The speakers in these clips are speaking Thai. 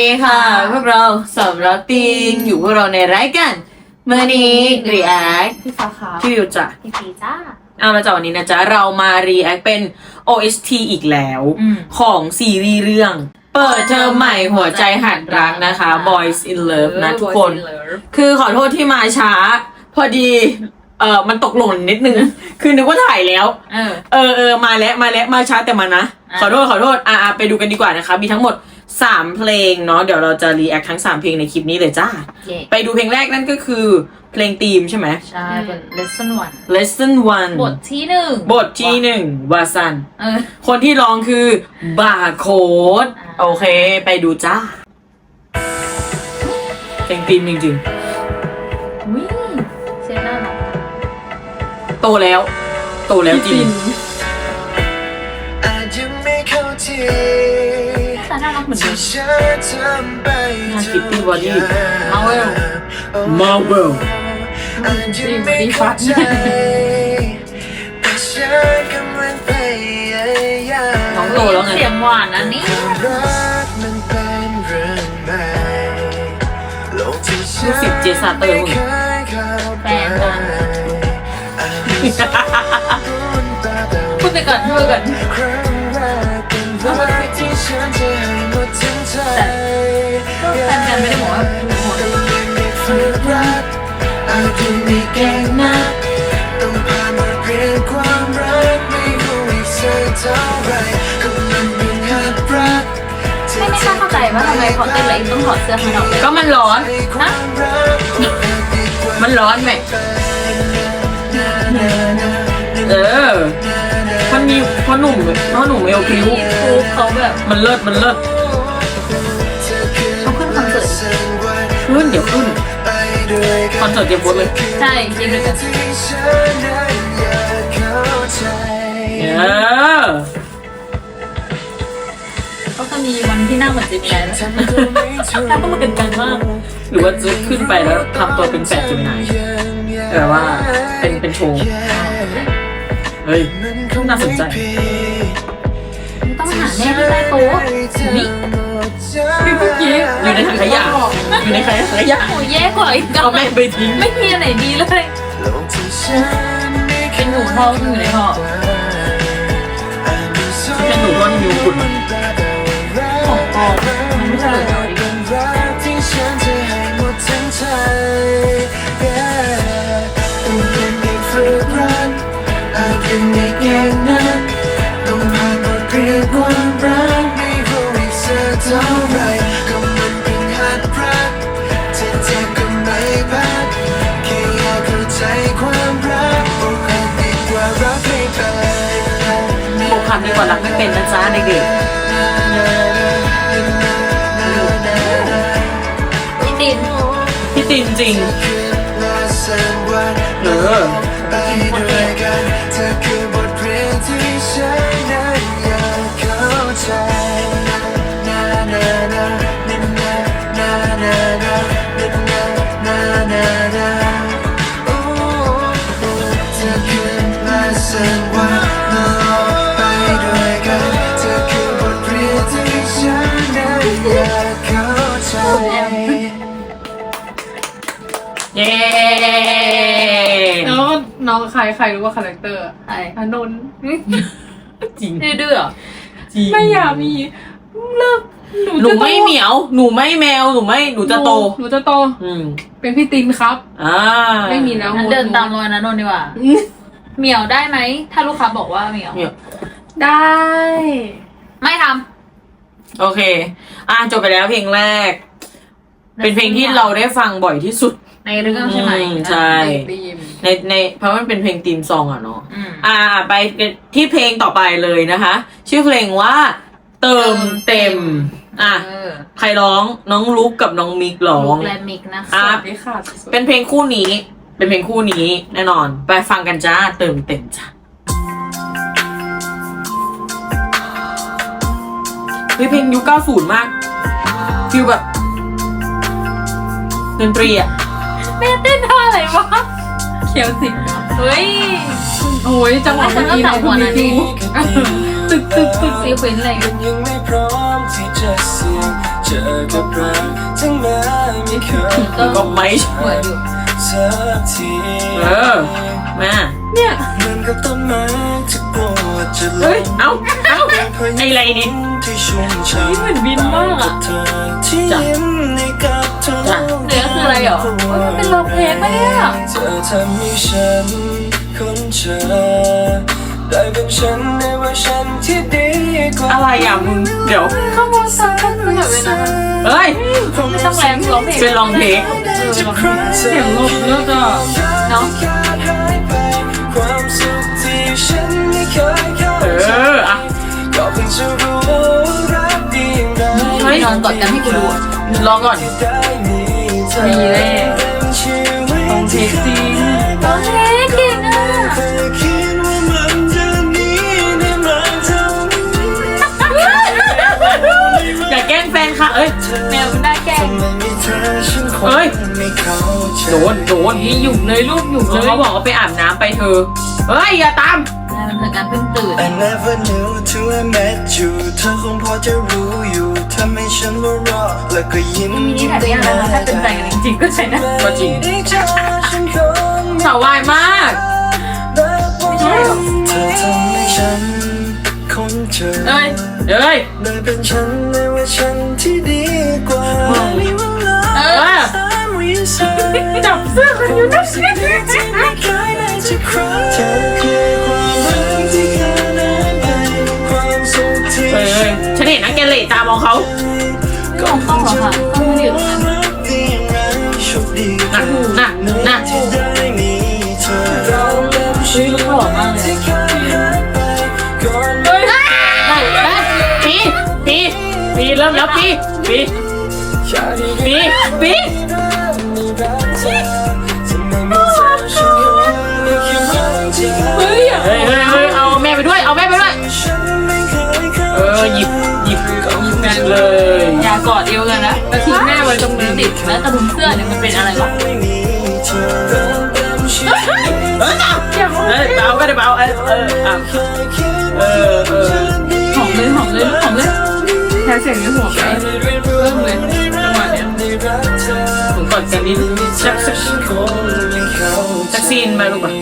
ดีค่ะ พวกเราสำรับติงอยู่พวกเราในรายการเมื่อนี้ React พี่ฟ้าขาวพี่วิวจ้ะพี่ปีจ้าเอาละจากวันนี้นะจ๊ะ เรามา React เป็น OST อีกแล้ว อืม ของซีรีส์เรื่อง เปิดเทอมใหม่หัวใจหัดรักนะคะ Boys in Love นะทุกคน คือขอโทษที่มาช้า พอดีเออมันตกหล่นนิดนึง คือนึกว่าถ่ายแล้ว เออ เออเออมาแล้วมาแล้วมาช้าแต่มานะ อะ ขอโทษขอโทษอะอะไปดูกันดีกว่านะคะ มีทั้งหมด 3เพลงเนาะเดี๋ยวเราจะรีแอคทั้ง3เพลงในคลิปนี้เลยจ้า เย่ไปดูเพลงแรกนั่นก็คือเพลงธีมใช่ไหม ใช่เป็น lesson one lesson one บทที่หนึ่งบทที่หนึ่งวาซัน เออ คนที่ร้องคือบาร์โค้ดอ่า โอเค ไปดูจ้าเพลงธีมจริงวิเซน่ารักๆ โตแล้ว โตแล้วจริง อาจยังไม่เข้าทีแต่น่า รักเหมือนเดิมงานคิตตี้บอดี้มาเวลมาเวลดีดีฟัดน้องโตแล้วไงเสียงหวานนะนี่ลูกศิษย์เจสาเตอร์มึงแปลงกันพูดไปก่อนพูดไปก่อน แรกเป็นรักที่แฟนกันไม่ได้บอกว่าทุกคนรักอาจจะไม่เก่งนักต้องผ่านบทเรียนความรักไม่รู้อีกสักเท่าไรก็มันเป็นหัดรักไม่ไม่เข้าใจว่าทำไมพอเต้นแล้วต้องถอดเสื้อข้างนอกก็มันร้อนนะมันร้อนไหมเออมันมีพ่อหนุ่มพ่อหนุ่มเอลคิวครูเขาแบบมันเลิศมันเลิศ ขึ้นเดี๋ยวขึ้นคอนเสิร์ตเตรียมโพสเลยใช่จริงด้วยกันเออก็จะมีวันที่หน้าเหมือนเจมินายนะหน้าเหมือนกันมากหรือว่าจะขึ้นไปแล้วทำตัวเป็นแฝดจุนนายแต่ว่าเป็นเป็นโชว์เฮ้ยน่าสนใจต้องหาแน่ที่ใต้โต๊ะนี่ พี่เมื่อกี้อยู่ในถังขยะอยู่ในถังขยะโอ้แย่กว่าอีกเอาแม่งไปทิ้งไม่มีอันไหนดีเลย เป็นหนูทองอยู่ในห่อเป็นหนูก้อนนิ้วขุ่นของปลอมมันไม่ใช่เลยที่ฉันจะให้หมดทั้งใจต้องเโมคันดีกว่ารักไม่เป็นนะจ๊ะเด็กพี่ตินๆพี่ตินจริง เออไปด้วยกันเเข้าใจเย้น้องน้องใครใครรู้ว่าคาแรคเตอร์อะไอ้อานนท์จริงดื้อๆเหรอจริงไม่อยากมีเลิกหนูจะโตไม่เหมียว หนูไม่แมว หนูไม่ หนูจะโต หนูจะโต อืมเป็นพี่ตินครับ อ่าไม่มีแล้วงั้นเดินตามรอยนะนนท์ดีกว่าเหมียวได้ไหม ถ้าลูกค้าบอกว่าเหมียว เหมียวได้ ไม่ท โอเค อะจบไปแล้วเพลงแรก เป็นเพลงที่เราได้ฟังบ่อยที่สุดำในเรื่องใช่ไหมอืมใช่ดีมในในเพราะมันเป็นเพลงธีมซองอะเนาะ อืม อ่าไปที่เพลงต่อไปเลยนะคะ ชื่อเพลงว่า เติมเต็ม อะเออใครร้องน้องลุกกับน้องมิกร้อลูงกแลมิกนะอะสวัสดีค่ะสุดๆ เป็นเพลงคู่นี้ เป็นเพลงคู่นี้แน่นอน ไปฟังกันจ้า เติมเต็มจ้า เฮ้ยเพลงยุค90 มากฟิลแบบดนตรีอะแม่เต้นท่าอะไรวะเคียวสิบเฮ้ยโอ้ยจังหวะเมื่อกี้แต่ในว่าคุณแต่มิหัวนั้นดูตึกตึกตึกซีควินอะไรมันยังไม่พร้อมที่จะเสี่ยงใจอกับเราทั้งแม้ไม่เคยก็ไม่เหมือนอยู่สักทีเออมาเนี่ยมันก็ต้นไม้ที่ปวดจะลเฮ้ยงเอ้าเอ้า ไอ้ไรนี่ที่ชุ่มฉ่ำนี่เหมือนบินมากอะเธอที่จ้ะจ้ะเนื้อคืออะไรหรอเฮ้ยมันเป็นโลเพลงไหมอะเธอทำให้ฉันคนเจอได้เป็นฉันในเวอร์ชันที่ดีกว่าอะไรอะมึงเดี๋ยวข้าวโพดสับกันเลยแบบนั้นเฮ้ยไม่ต้องแรงร้องเพลงเป็นลองเทคเสียงลมเลิศอะเนาะเอออะ เพิ่งจะรู้ว่ารักดีอย่างไรเฮ้ยนอนกอดกันให้กูดูอะลองก่อน ที่ได้มีเธอมีเลย เป็นชีวิตลองเทคจริงร้องเพลงเก่งอะเคยคิดว่ามันจะมีได้มเท่านี้อย่าแกล้งแฟนค่ะ เอ้ย แมวมันได้แกล้งไม่มีเธอฉันคงเฮ้ยไม่เข้าใจ โดน โดน นี่หยุกเลยลูกหยุกเลยเขาบอกว่าไปอาบน้ำไปเธอ เฮ้ย อย่าตาม มันถึงการเพิ่งตื่น I never knew till I met you เธอคงพอจะรู้อยู่ทำให้ฉันว่ารอแล้วก็ยิ้มมีนิสัยอย่างนั้นนะถ้าเป็นใจกันจริงๆก็ใช่นะก็จริงได้เจอฉันคงไม่สาววายมากไม่ใช่หรอกเธอทำให้ฉันคนเจอเอ้ยเอ้ยเลยเป็นฉันในเวอร์ชันที่ดีกว่ามีเวลาเออสามวิสัยจับเสื้อกันอยู่นะสิ่งที่ไม่เคยได้จากใครเธอคือคว ห็นนะแกเหล่ตามองเขาก็คงต้องหรอคะก็ไม่ได้อยู่ตรงนั้นรักดีอย่างไรโชคดีน่ะน่ะน่ะที่ได้มีเธอเราเริ่มชีวิตหล่อมากเลยที่เคยหายไปก่อนเฮ้ยได้ได้ปีปีปีเริ่มแล้วปีปีชาติปีปี วกันนะแต่ทิ้งแม่ไว้ตรงนี้ติดแล้วกระดุมเสื้อเนี่ยมันเป็นอะไรวะไม่มีเธอเริ่มเต็มชีวิตเออเออเบาก็ได้เบาเออเอออะเคยคิดเออเออหอมเลยหอมเลยหอมเลยแค่เสียงในหัวไหมเริ่มเลยจังหวะเนี้ยได้รักเธอผมก่อนสักนิดสักสักฉันคงไม่เข้าใจสักซีนมาลูกอะ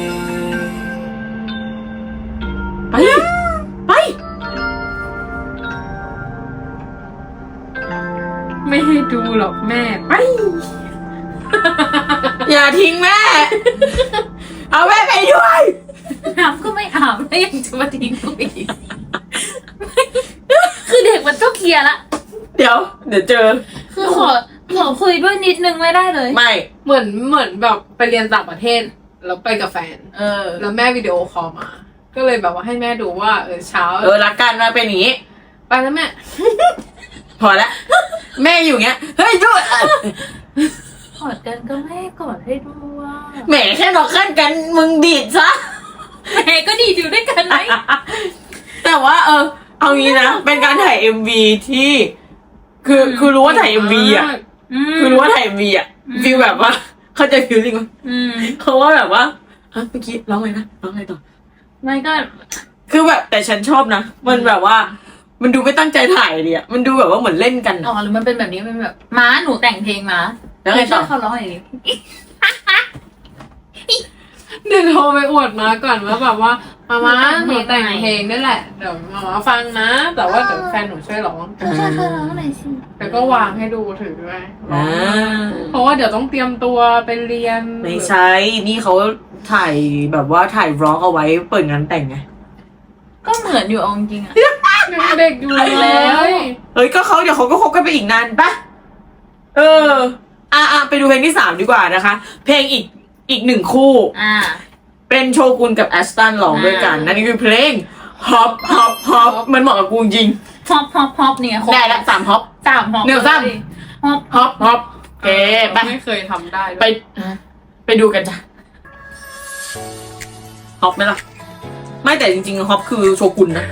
ดูหรอกแม่ ไป อย่าทิ้งแม่ เอาแม่ไปด้วยน้ำก็ไม่อาบแล้วยังจะมาทิ้งกูอีก คือเด็กมันก็เคลียร์ละ เดี๋ยว เดี๋ยวเจอ คือขอขอคุยด้วยนิดนึงไม่ได้เลย ไม่ เหมือนเหมือนแบบไปเรียนต่างประเทศแล้วไปกับแฟน เออ แล้วแม่วิดีโอคอลมา ก็เลยแบบว่าให้แม่ดูว่าเออเช้า เออรักกันมาเป็นอย่างนี้ ไปแล้วแม่ พอละ แม่อยู่เงี้ย เฮ้ยด้วยกอดกันก็ไม่ให้กอดให้ดูว่าแหมแค่นอกขั้นกันมึงดีดซะ แม่ก็ดีอยู่ด้วยกันไหมแต่ว่าเออ เอางี้นะ เป็นการถ่าย MV ที่ คือคือรู้ว่าถ่าย MV อะ คือรู้ว่าถ่าย MV อะฟีลแบบว่า เข้าใจฟีลลิ่งไหมอืมเขาว่าแบบว่าฮะเมื่อกี้ร้องไงนะร้องไงต่อไม่ก็ คือแบบแต่ฉันชอบนะ มันแบบว่า มันดูไม่ตั้งใจถ่ายเลยอะมันดูแบบว่าเหมือนเล่นกันอ๋อะอหรือมันเป็นแบบนี้มันแบบม้าหนูแต่งเพลงม้าแล้วไงต่อช่วยเขาร้องอย่างนี้ เดี๋ยวโทรไปอวดมาก่อนว่าแบบว่ามามาหนูแต่งเพลงนี่แหละเดี๋ยวมามาฟังนะ แต่ว่าเดี๋ยวแฟนหนูช่วยร้องช่วยเขาร้องหน่อยสิแล้วก็วางให้ดูถือด้วยร้ออ่างเพราะว่าเดี๋ยวต้องเตรียมตัวไปเรียนไม่ใช่นี่เขาถ่ายแบบว่าถ่ายร้องเอาไว้เปิดงานแต่งไงก็เหมือนอยู่เอาจริงๆอะ ยังเด็กอยู่เลยแล้วเฮ้ยก็เขาเดี๋ยวเขาก็คบกันไปอีกนานปะเออ อะอะไปดูเพลงที่สามดีกว่านะคะ เพลงอีกอีกหนึ่งคู่ อ่า เป็นโชกุนกับแอสตันร้องด้วยกัน อ่านั่ นั่นคือเพลงฮอปฮอปฮอปมันเหมาะกับกูจริงฮอปฮอปฮอปเนี่ยครบได้ละสามฮอป สามฮอปหนึ่งสามฮอปฮอปฮอปโอเคไปไม่เคยทำได้ด้วยไปไปดูกันจ้ะฮอปไหมล่ะ ไม่แต่จริงๆฮอปคือโชกุนนะ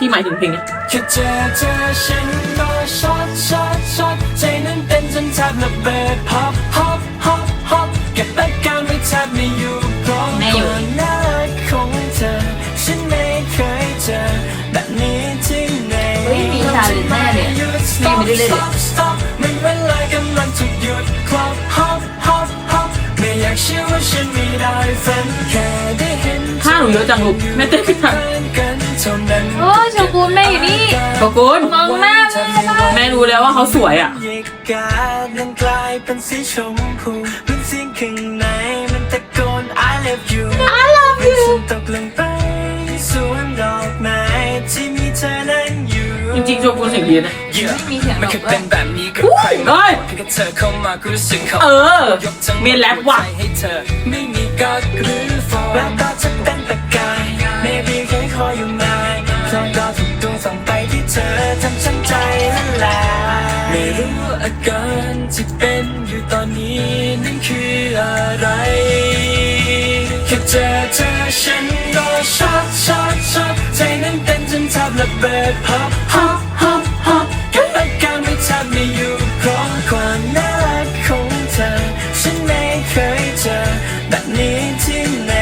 ที่หมายถึงเพลงนี้แค่เจอฉันก็ช็อตช็อตช็อตใจนั้นเต้นจนแทบระเบิดฮอปฮอปฮอปฮอปเก็บอาการไว้แทบไม่อยู่รก่อนหน้าของเธอฉันไม่เคยเจอแบบนี้ที่ไหนเฮ้มาแลยวไม่ได้เลยำลังถูกหยุดความฮอปฮอปฮอปไม่อยากเชื่อว่าฉันไม่ได้ฝันแค่ได้เห็นข้าหนูเยอะจังลูกไม่เต้นขึ้ โอ้โชกุนแม่อยู่นี่ ขอบคุณมองหน้าแม่เลยแม่รู้แล้วว่าเขาสวยอะเหตุการณ์นั้นกลายเป็นสีชมพูมันเสียงข้างในมันตะโกน I love you I love you ฉันตกลงไปสวนดอกไม้ที่มีเธอนั้นอยู่ จริงๆโชกุนเสียงดีนะ มีเสียงมันแบเคยบว่าเป็นแบบนี้กับใครเฮ้ยเพียงแค่เธอเข้ามาก็รู้สึกเขาเออยกทั้งหมีแรปว่ะใจให้เธอไม่มีกักหรือฟองแววตา บฮอปฮอปฮอปฮอปกับอาการไม่แทบไม่อยู่เพราะความน่ารักของเธอ ฉันไม่เคยเจอแบบนี้ที่ไหน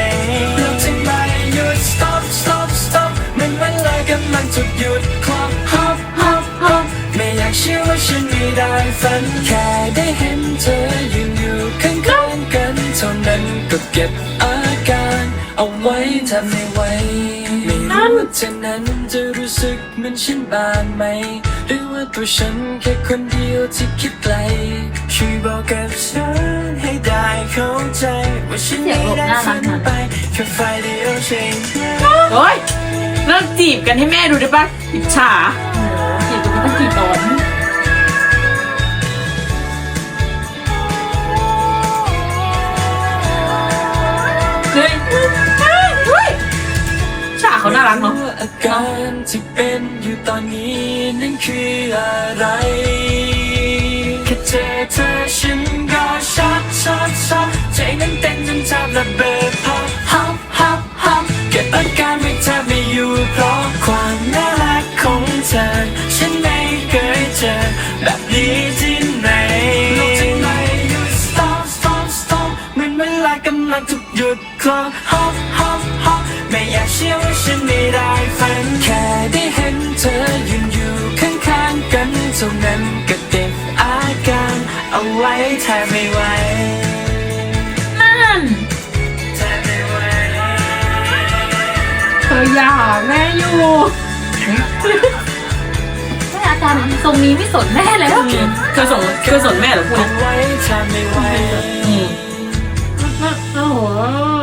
โลกที่ไม่หยุด stop stop stop มันเวลากำลังถูกหยุดคลอกฮอปฮอปฮอปไม่อยากเชื่อว่าฉันไม่ได้ฝันแค่ได้เห็นเธอยืนอยู่ข้างๆกันเท่านั้นก็เก็บอาการเอาไว้ทำไม่ไหว ไม่รู้ว่าเธอนั้นจะรู้สึกเหมือนฉันบ้างไหม หรือว่าตัวฉันแค่คนเดียวที่คิดไกลช่วยบอกกับฉันให้ได้เข้าใจ ว่าฉันไม่ได้ฝันไปแค่ฝ่ายเดียวใช่ไหมโอ้ยเลิกจีบกันให้แม่ดูได้ปะอิจฉาจีบกันตั้งกี่ตอน เขาน่ารักเนาะอาการที่เป็นอยู่ตอนนี้นั่นคืออะไรแค่เจอเธอฉันก็ช็อตช็อตช็อตใจนั้นเต้ ออย่าหาแม่อยู่ แม่อาการทรงนี้ไม่สนแม่แล้ว เคยส่งเคยสนแม่เหรอพูดเอาไว้แทบไม่ไหวอืมโอ้โห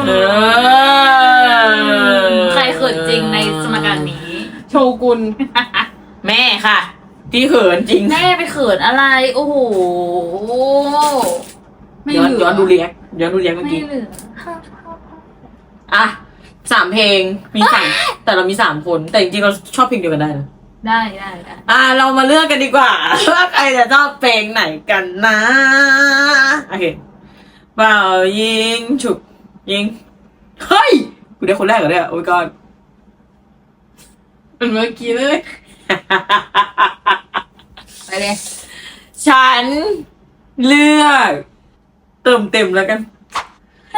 เออใครเขินจริงในสมการนี้ โชกุนแม่ค่ะ ที่เขินจริงแม่ไปเขินอะไร โอ้โหไม่ย้อนเหลือย้อนดูเรียกย้อนดูเรียกเมื่อไม่กี้ เหลือ อะ สามเพลงมีสามแต่เรามีสามคนแต่จริงๆเราชอบเพลงเดียวกันได้นะได้ได้ได้ อะเรามาเลือกกันดีกว่า ว่าใครจะชอบเพลงไหนกันนะโอเคเปล่ายิงฉุกยิงเฮ้ยกูได้คนแรกเหรอเนี่ยโอ้ยก่อนเป็นเมื่อกี้เลย ไปเลย ฉันเลือก เติมเต็มแล้วกัน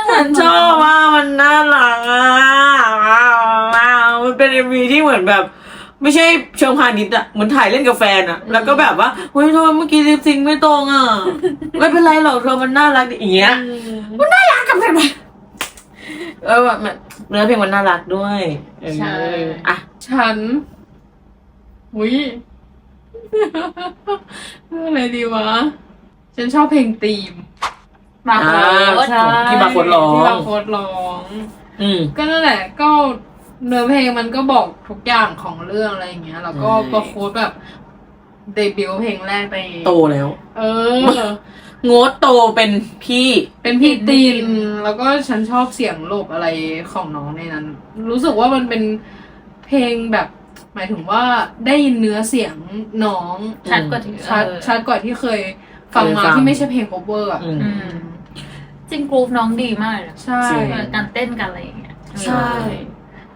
ฉันชอบว่ามันน่ารักอะว้าวว้าวมันเป็นเอ็มวีที่เหมือนแบบ ไม่ใช่เชิงพาณิชย์อะเหมือนถ่ายเล่นกับแฟนอะแล้วก็แบบว่าเฮ้ยทำไมเมื่อกี้ลิปซิงค์ไม่ตรงอะไม่เป็นไรหรอกเธอมันน่ารักดีอย่างเงี้ย มันน่ารักกับเพลงไหมเออแบบมันเนื้อเพลงมันน่ารักด้วยเออใช่ อะ ฉันอุ้ยอะไรดีวะ ฉันชอบเพลงตีม มาอ่าโค้ดใช่ที่บาร์โค้ดร้อง ที่บาร์โค้ดร้อง อืม ก็นั่นแหละก็เนื้อเพลงมันก็บอกทุกอย่างของเรื่องอะไรอย่างเงี้ย แล้วก็ใช่ บาร์โค้ดแบบเดบิวต์เพลงแรกไป โตแล้ว เออ โงดโตเป็นพี่ เป็นพี่ตีนแล้วก็ฉันชอบเสียงโลบอะไรของน้องในนั้น รู้สึกว่ามันเป็นเพลงแบบ หมายถึงว่าได้ยินเนื้อเสียงน้องชัดกว่าที่ชัดเออ ชัดกว่าที่เคยฟังมาเคยฟัง ที่ไม่ใช่เพลง cover อะอืม อืม จริงกรูฟน้องดีมากเลยใช่ จริงเออการเต้นกันอะไรอย่างเงี้ยใช่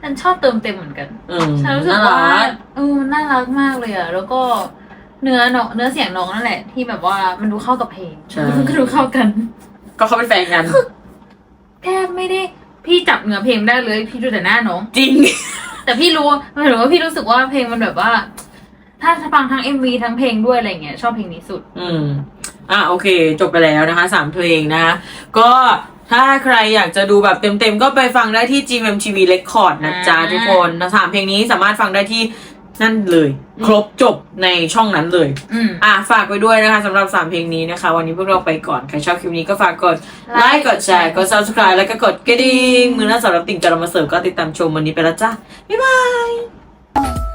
ฉันชอบเติมเต็มเหมือนกัน อืมฉันรู้สึกน่าว่ารักเออน่ารักมากเลยอะแล้วก็เนื้อเนาะเนื้อเสียงน้องนั่นแหละ ที่แบบว่ามันดูเข้ากับเพลงใช่ก็ดูเข้ากัน ก็เขาเป็นแฟนกันแค่ไม่ได้ พี่จับเนื้อเพลงได้เลย พี่ดูแต่หน้าน้อง จริง แต่พี่รู้หมายถึงว่าพี่รู้สึกว่าเพลงมันแบบว่า ถ้าฟังทั้งเอ็มวีทั้งเพลงด้วยอะไรเงี้ยชอบเพลงนี้สุด อืม อะโอเค จบไปแล้วนะคะสามเพลงนะคะก็ถ้าใครอยากจะดูแบบเต็มๆ ก็ไปฟังได้ที่ GMMTV Record นะจ๊ะอ่าทุกคนสามเพลงนี้สามารถฟังได้ที่นั่นเลย ครบจบในช่องนั้นเลยอืมอะฝากไปด้วยนะคะสำหรับ 3 เพลงนี้นะคะ วันนี้พวกเราไปก่อน ใครชอบคลิปนี้ก็ฝากกดไล Like ค์กดแชร์กด subscribe แล้วก็กดกระดิ่งมือหน้าสำหรับติ่งจะเรามาเสิร์ฟก็ติดตามชมวันนี้ไปแล้วจ้าบ๊ายบาย